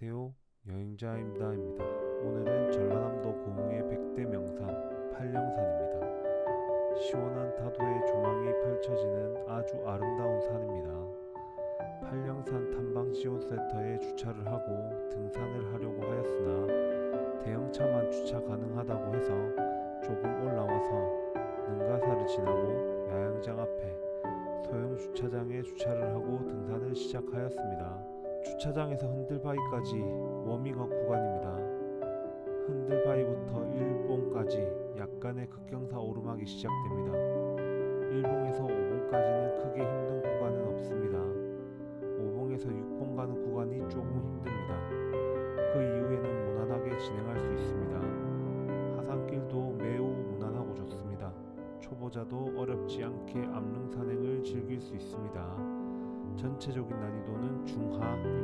안녕하세요. 여행자입니다입니다. 오늘은 전라남도 고흥의 백대 명산 팔령산입니다. 시원한 타도의 조망이 펼쳐지는 아주 아름다운 산입니다. 팔령산 탐방 지원센터에 주차를 하고 등산을 하려고 하였으나 대형차만 주차 가능하다고 해서 조금 올라와서 능가사를 지나고 야영장 앞에 소형 주차장에 주차를 하고 등산을 시작하였습니다. 주차장에서 흔들바위까지 워밍업 구간입니다. 흔들바위부터 일봉까지 약간의 급경사 오르막이 시작됩니다. 일봉에서 5봉까지는 크게 힘든 구간은 없습니다. 5봉에서 6봉 가는 구간이 조금 힘듭니다. 그 이후에는 무난하게 진행할 수 있습니다. 하산길도 매우 무난하고 좋습니다. 초보자도 어렵지 않게 암릉 산행을 즐길 수 있습니다. 전체적인 난이도는 중하입니다.